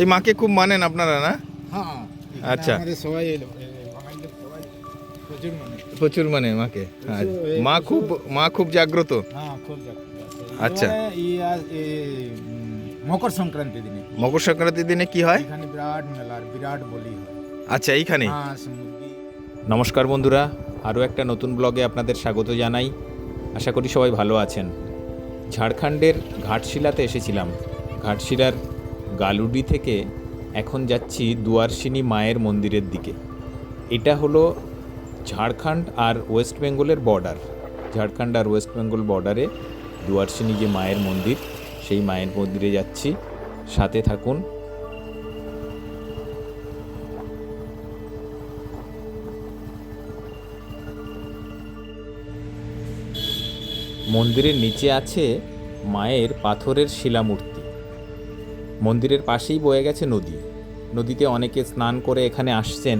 এই মাকে খুব মানেন আপনারা না? হ্যাঁ। আচ্ছা। সবাই প্রচুর মানে। মানে মাকে। হ্যাঁ, মা খুব মা খুব জাগ্রত? হ্যাঁ। আচ্ছা। মকর সংক্রান্তি দিনে। মকর সংক্রান্তির দিনে কি হয়? এখানে বিরাট মেলার বিরাট বলি আচ্ছা এইখানে। নমস্কার বন্ধুরা আরও একটা নতুন ব্লগে আপনাদের স্বাগত জানাই। আশা করি সবাই ভালো আছেন। ঝাড়খণ্ডের ঘাটশিলাতে এসেছিলাম। ঘাটশিলার গালুডি থেকে এখন যাচ্ছি দুয়ারসিনী মায়ের মন্দিরের দিকে। এটা হলো ঝাড়খণ্ড আর ওয়েস্ট বেঙ্গলের বর্ডার। ঝাড়খণ্ড আর ওয়েস্ট বেঙ্গল বর্ডারে দুয়ারসিনী যে মায়ের মন্দির, সেই মায়ের মন্দিরে যাচ্ছি। সাথে থাকুন। মন্দিরের নিচে আছে মায়ের পাথরের শিলামূর্তি। মন্দিরের পাশেই বয়ে গেছে নদী। নদীতে অনেকে স্নান করে এখানে আসছেন,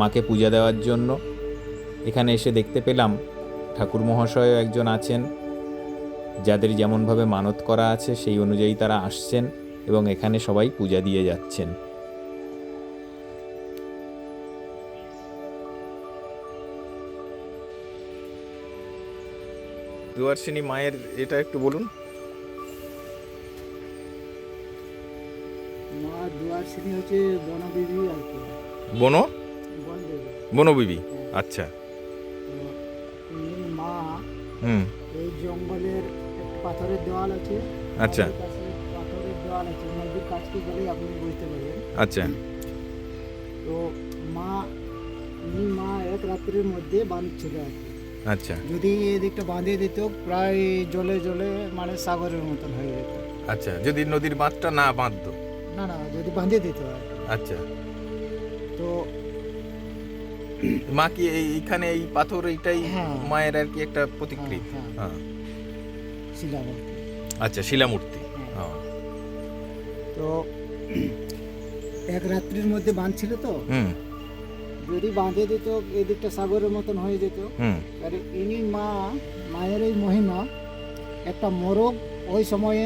মাকে পূজা দেওয়ার জন্য। এখানে এসে দেখতে পেলাম, ঠাকুর মহাশয়ও একজন আছেন, যাদের যেমনভাবে মানত করা আছে সেই অনুযায়ী তারা আসছেন এবং এখানে সবাই পূজা দিয়ে যাচ্ছেন। দুয়ারসিনী মায়ের এটা একটু বলুন। মা দুয়ার হচ্ছে বনবিবি আর কি। বন? বনবিবি আচ্ছা। মা। হুম। এই জঙ্গলের পাথরের দেওয়াল আছে। আচ্ছা। পাথরের দেওয়াল আছে। নদীর আপনি বুঝতে পারবেন? আচ্ছা। তো মা মা এক রাত্রির মধ্যে বাঁধছিল আর কি আচ্ছা। যদি এদিকটা বাঁধে দিত প্রায় জলে জলে মানে সাগরের মতন হয়ে যেত। আচ্ছা। যদি নদীর বাঁধটা না বাঁধতো? না না যদি বাঁধে দিত আর আচ্ছা। তো মা কি এইখানে এই পাথর এইটাই হ্যাঁ। মায়ের আর কি একটা প্রতিকৃতি? হ্যাঁ, হ্যাঁ। আচ্ছা শিলামূর্তি। হ্যাঁ। হ্যাঁ। তো এক রাত্রির মধ্যে বাঁধছিল তো? যদি বাঁধে দিত এদিকটা সাগরের মতন হয়ে যেত। আর ইনি মা মায়ের এই মহিমা একটা মোরগ ওই সময়ে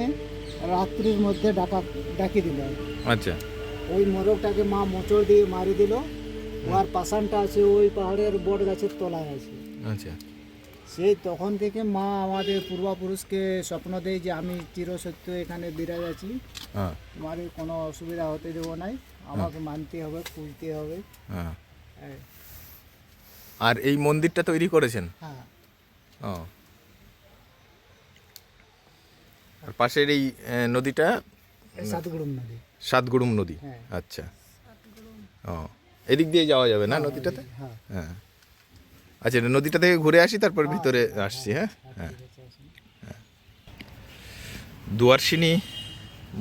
রাত্রির মধ্যে ডাকা ডাকি দিল। আচ্ছা। ওই মোরগটাকে মা মোচড় দিয়ে মারি দিল। ওর পাশানটা আছে ওই পাহাড়ের বট গাছের তলায় আছে। আচ্ছা। সেই তখন থেকে মা আমাদের পূর্বপুরুষকে স্বপ্ন দেয় যে আমি চিরসত্য এখানে বিরাজ আছি। হ্যাঁ। তোমার কোনো অসুবিধা হতে দেবো নাই আমাকে মানতে হবে পুজতে হবে। হ্যাঁ। আর এই মন্দিরটা তৈরি করেছেন? হ্যাঁ। ও। আর পাশের এই নদীটা সাতগুড়ুম নদী। সাতগুড়ুম নদী। হ্যাঁ। আচ্ছা। ও এদিক দিয়ে যাওয়া যাবে না নদীটাতে? হ্যাঁ। হ্যাঁ। আচ্ছা নদীটা থেকে ঘুরে আসি তারপর ভিতরে আসছি হ্যাঁ? হ্যাঁ দুয়ারসিনী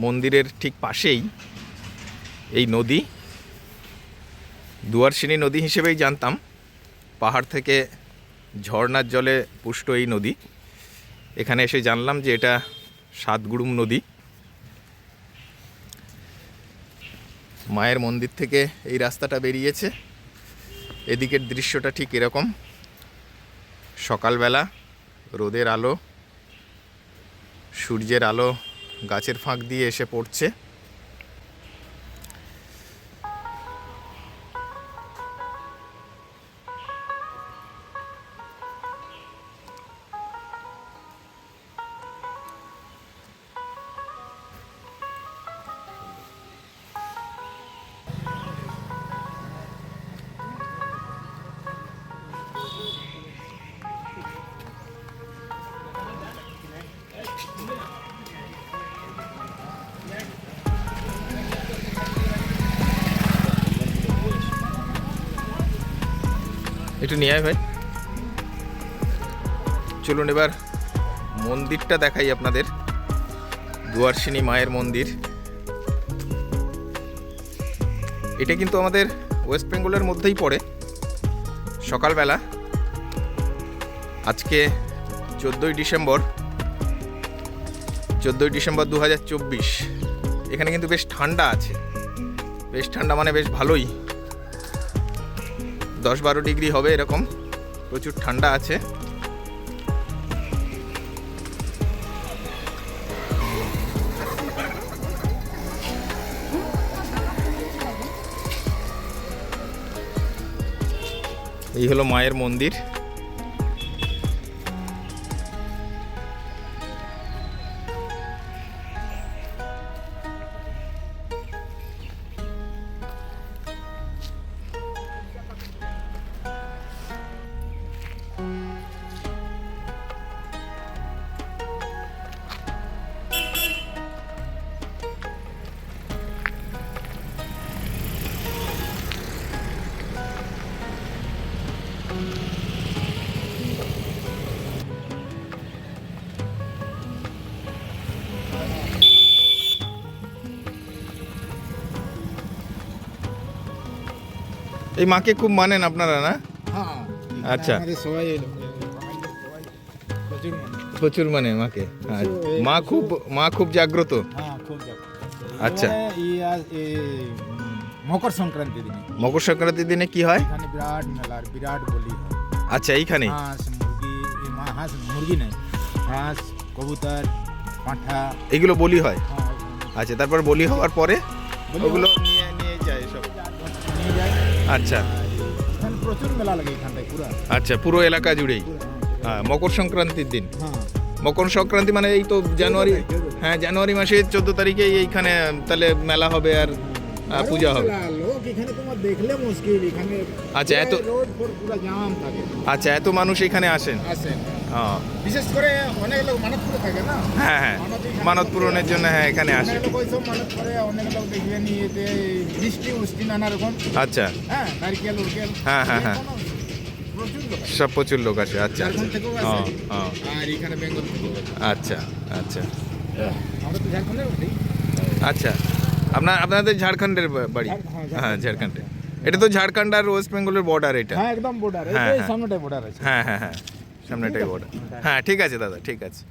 মন্দিরের ঠিক পাশেই এই নদী। দুয়ারসিনী নদী হিসেবেই জানতাম পাহাড় থেকে ঝর্ণার জলে পুষ্ট এই নদী। এখানে এসে জানলাম যে এটা সাতগুড়ুম নদী। মায়ের মন্দির থেকে এই রাস্তাটা বেরিয়েছে। এদিকের দৃশ্যটা ঠিক এরকম। সকালবেলা রোদের আলো, সূর্যের আলো গাছের ফাঁক দিয়ে এসে পড়ছে। একটু নিয়ে আয় ভাই। চলুন এবার মন্দিরটা দেখাই আপনাদের। দুয়ারসিনী মায়ের মন্দির। এটা কিন্তু আমাদের ওয়েস্ট বেঙ্গলের মধ্যেই পড়ে। সকালবেলা। আজকে চোদ্দোই ডিসেম্বর। চোদ্দোই ডিসেম্বর দু হাজার চব্বিশ। এখানে কিন্তু বেশ ঠান্ডা আছে। বেশ ঠান্ডা মানে বেশ ভালোই। দশ বারো ডিগ্রি হবে এরকম। প্রচুর ঠান্ডা আছে। এই হলো মায়ের মন্দির। এই মাকে খুব মানেন আপনারা না? হ্যাঁ। আচ্ছা। সবাই প্রচুর মানে। মানে মাকে। হ্যাঁ, মা খুব মা খুব জাগ্রত। হ্যাঁ আচ্ছা। মকর সংক্রান্তি দিনে। মকর সংক্রান্তির দিনে কি হয়? এখানে বিরাট মেলা আর বিরাট বলি আচ্ছা এইখানে? হাঁস মুরগি মা- হাঁস মুরগি নাই। হাঁস কবুতর পাঁঠা। এগুলো বলি হয়? হ্যাঁ, আচ্ছা তারপর বলি হওয়ার পরে ওগুলো আচ্ছা। প্রচুর মেলা লাগে এখানটায় পুরো। আচ্ছা পুরো এলাকা জুড়েই? হ্যাঁ। মকর সংক্রান্তির দিন। হ্যাঁ। মকর সংক্রান্তি মানে এই তো জানুয়ারি হ্যাঁ জানুয়ারি মাসের চোদ্দ তারিখে এইখানে তাহলে মেলা হবে আর পূজা হবে। দেখলে মুশকিল এখানে আচ্ছা, এত- আচ্ছা এত মানুষ এখানে আসেন? আসেন। হ্যাঁ বিশেষ করে অনেক লোক মানত করে থাকে না? হ্যাঁ হ্যাঁ। মানত পূরণের জন্য হ্যাঁ এখানে আসে। অনেক লোক ওইসব মানত করে অনেক লোক দেখবে নিয়েতে মিষ্টি উষ্টি নানা রকম। আচ্ছা। হ্যাঁ নারকেল উরকেল। হ্যাঁ, হ্যাঁ, হ্যাঁ। সব প্রচুর লোক আসে। আচ্ছা আর এখানে বেঙ্গল আচ্ছা আচ্ছা। আমরা তো ঝাড়খণ্ডের আচ্ছা। আপনার আপনাদের ঝাড়খণ্ডের বাড়ি? হ্যাঁ, ঝাড়খণ্ড। হ্যাঁ এটা তো ঝাড়খণ্ড আর ওয়েস্ট বেঙ্গলের বর্ডার এটা। হ্যাঁ একদম বর্ডার এই হ্যাঁ, হ্যাঁ। সামনেটাই বর্ডার আছে। হ্যাঁ হ্যাঁ হ্যাঁ। সামনেটাই বর্ডার হ্যাঁ ঠিক আছে দাদা ঠিক আছে।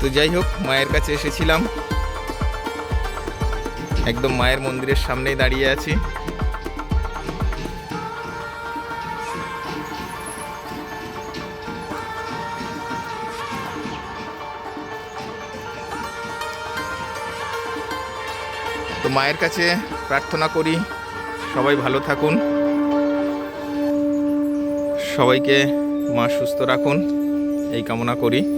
তো যাই হোক, মায়ের কাছে এসেছিলাম। একদম মায়ের মন্দিরের সামনেই দাঁড়িয়ে আছি। তো মায়ের কাছে প্রার্থনা করি, সবাই ভালো থাকুন। সবাইকে মা সুস্থ রাখুন। এই কামনা করি।